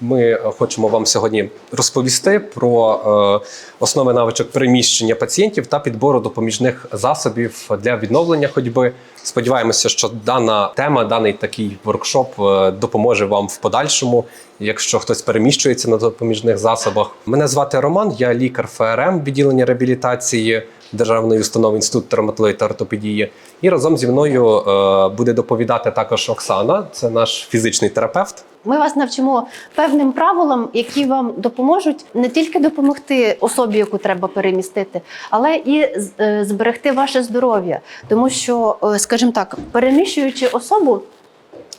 Ми хочемо вам сьогодні розповісти про е, основи навичок переміщення пацієнтів та підбору допоміжних засобів для відновлення ходьби. Сподіваємося, що дана тема, даний такий воркшоп е, допоможе вам в подальшому, якщо хтось переміщується на допоміжних засобах. Мене звати Роман, я лікар ФРМ відділення реабілітації Державної установи Інститут травматології та ортопедії. І разом зі мною е, буде доповідати також Оксана, це наш фізичний терапевт. Ми вас навчимо певним правилам, які вам допоможуть не тільки допомогти особі, яку треба перемістити, але і е, зберегти ваше здоров'я. Тому що, е, скажімо так, переміщуючи особу.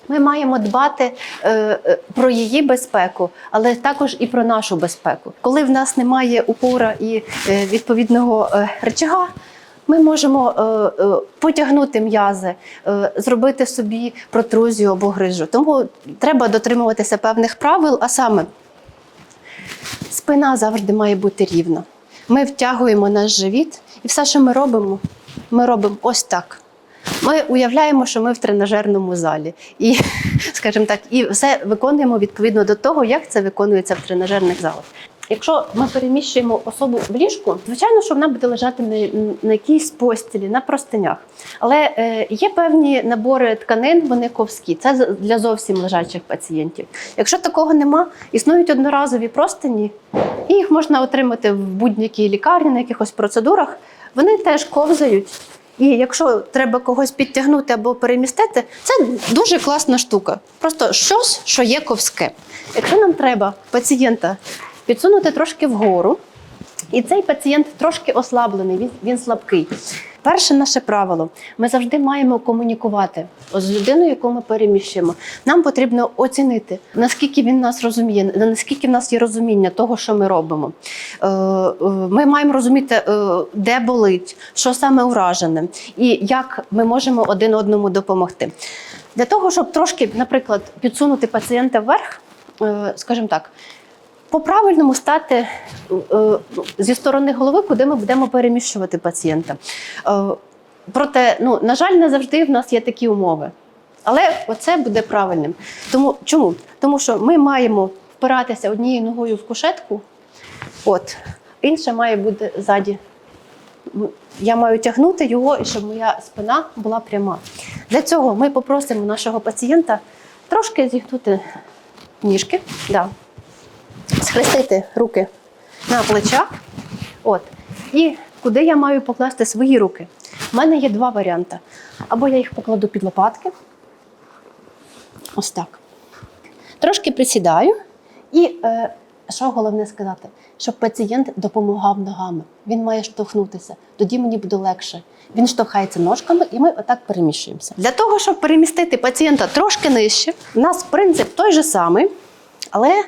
Ми маємо дбати е, про її безпеку, але також і про нашу безпеку. Коли в нас немає упора і відповідного речага, ми можемо е, е, потягнути м'язи, е, зробити собі протрузію або грижу. Тому треба дотримуватися певних правил, а саме спина завжди має бути рівна. Ми втягуємо наш живіт, і все, що ми робимо, ми робимо ось так. Ми уявляємо, що ми в тренажерному залі, і, скажімо так, і все виконуємо відповідно до того, як це виконується в тренажерних залах. Якщо ми переміщуємо особу в ліжку, звичайно, що вона буде лежати на, на якійсь постілі, на простинях. Але е, є певні набори тканин, вони ковські. Це для зовсім лежачих пацієнтів. Якщо такого нема, існують одноразові простині, і їх можна отримати в будь-якій лікарні, на якихось процедурах. Вони теж ковзають. І якщо треба когось підтягнути або перемістити, це дуже класна штука. Просто щось, що є ковське. Якщо нам треба пацієнта підсунути трошки вгору, і цей пацієнт трошки ослаблений, він, він слабкий. Перше наше правило: ми завжди маємо комунікувати з людиною, яку ми переміщуємо. Нам потрібно оцінити, наскільки він нас розуміє, наскільки в нас є розуміння того, що ми робимо. Е, е, Ми маємо розуміти, е, де болить, що саме уражене, і як ми можемо один одному допомогти. Для того, щоб трошки, наприклад, підсунути пацієнта вверх, скажімо так, по-правильному стати е, зі сторони голови, куди ми будемо переміщувати пацієнта. Е, проте, ну, на жаль, не завжди в нас є такі умови. Але оце буде правильним. Тому чому? Тому що ми маємо впиратися однією ногою в кушетку, от, інша має бути ззаді. Я маю тягнути його, і щоб моя спина була пряма. Для цього ми попросимо нашого пацієнта трошки зігнути ніжки. Да схрестити руки на плечах. От. І куди я маю покласти свої руки? У мене є два варіанти. Або я їх покладу під лопатки. Ось так. Трошки присідаю. І е, що головне сказати? Щоб пацієнт допомагав ногами. Він має штовхнутися. Тоді мені буде легше. Він штовхається ножками, і ми отак переміщуємося. Для того, щоб перемістити пацієнта трошки нижче, у нас принцип той же самий, але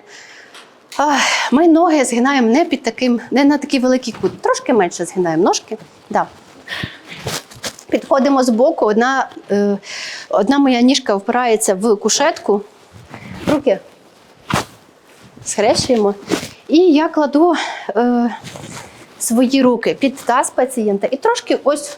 Ах, Ми ноги згинаємо не під таким, не на такий великий кут. Трошки менше згинаємо ножки. Да. Підходимо з боку. Одна, е, одна моя ніжка впирається в кушетку. Руки схрещуємо. І я кладу е, свої руки під таз пацієнта і трошки ось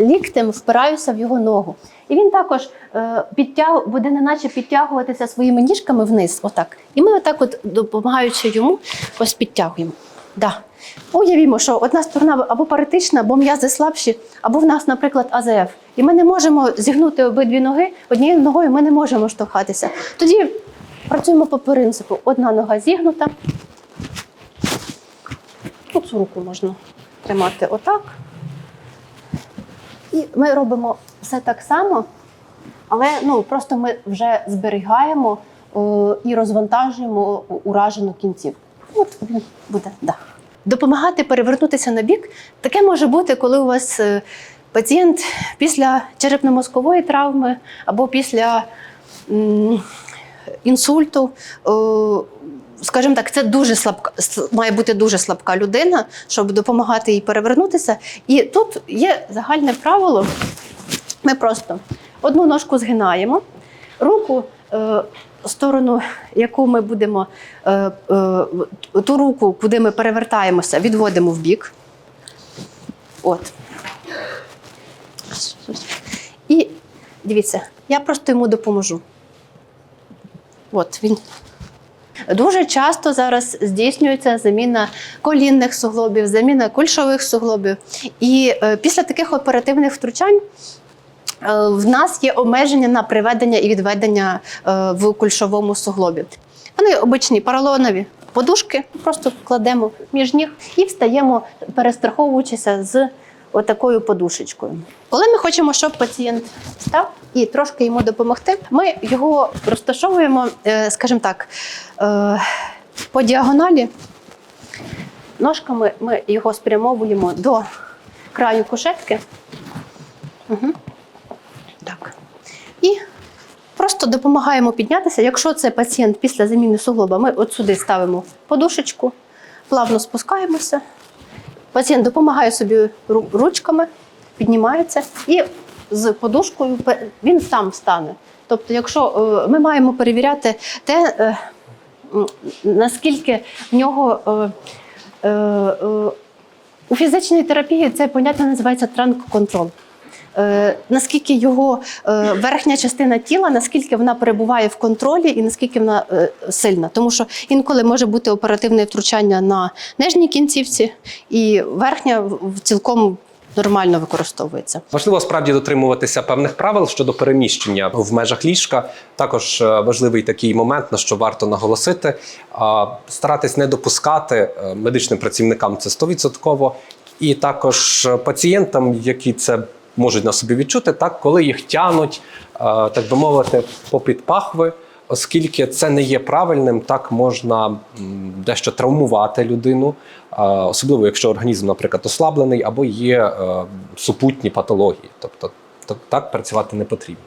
ліктем впираюся в його ногу. І він також е, підтяг, буде неначе підтягуватися своїми ніжками вниз. Отак. І ми отак, от, допомагаючи йому, ось підтягуємо. Да. Уявімо, що одна сторона або паритична, або м'язи слабші, або в нас, наприклад, АЗФ. І ми не можемо зігнути обидві ноги, однією ногою ми не можемо штовхатися. Тоді працюємо по принципу: одна нога зігнута. Тут руку можна тримати отак. І ми робимо все так само, але ну, просто ми вже зберігаємо о, і розвантажуємо уражену кінцівку. От він буде, да. Допомагати перевернутися на бік. Таке може бути, коли у вас е, пацієнт після черепно-мозкової травми або після м, інсульту. е, Скажімо так, це дуже слабка, має бути дуже слабка людина, щоб допомагати їй перевернутися. І тут є загальне правило. Ми просто одну ножку згинаємо, руку е, сторону, яку ми будемо, е, е, ту руку, куди ми перевертаємося, відводимо в бік. От. І дивіться, я просто йому допоможу. От він Дуже часто зараз здійснюється заміна колінних суглобів, заміна кульшових суглобів. І е, після таких оперативних втручань. е, В нас є обмеження на приведення і відведення е, в кульшовому суглобі. Вони обичні поролонові подушки, просто кладемо між ніг і встаємо, перестраховуючися з отакою подушечкою. Коли ми хочемо, щоб пацієнт встав і трошки йому допомогти, ми його розташовуємо, е, скажімо так, е, по діагоналі. Ножками ми його спрямовуємо до краю кушетки. Угу. Так. І просто допомагаємо піднятися. Якщо це пацієнт після заміни суглоба, ми от сюди ставимо подушечку, плавно спускаємося. Пацієнт допомагає собі ру- ручками, піднімається і з подушкою він сам встане. Тобто, якщо е, ми маємо перевіряти те, е, наскільки в нього е, у фізичній терапії це поняття називається транк-контроль. Е, наскільки його е, верхня частина тіла, наскільки вона перебуває в контролі і наскільки вона е, сильна. Тому що інколи може бути оперативне втручання на нижній кінцівці, і верхня цілком нормально використовується. Важливо справді дотримуватися певних правил щодо переміщення в межах ліжка. Також важливий такий момент, на що варто наголосити. Старатись не допускати медичним працівникам це 100%, і також пацієнтам, які це можуть на собі відчути, так коли їх тянуть, е, так би мовити, попід пахви. Оскільки це не є правильним, так можна дещо травмувати людину, особливо якщо організм, наприклад, ослаблений або є е, супутні патології. Тобто так- так працювати не потрібно.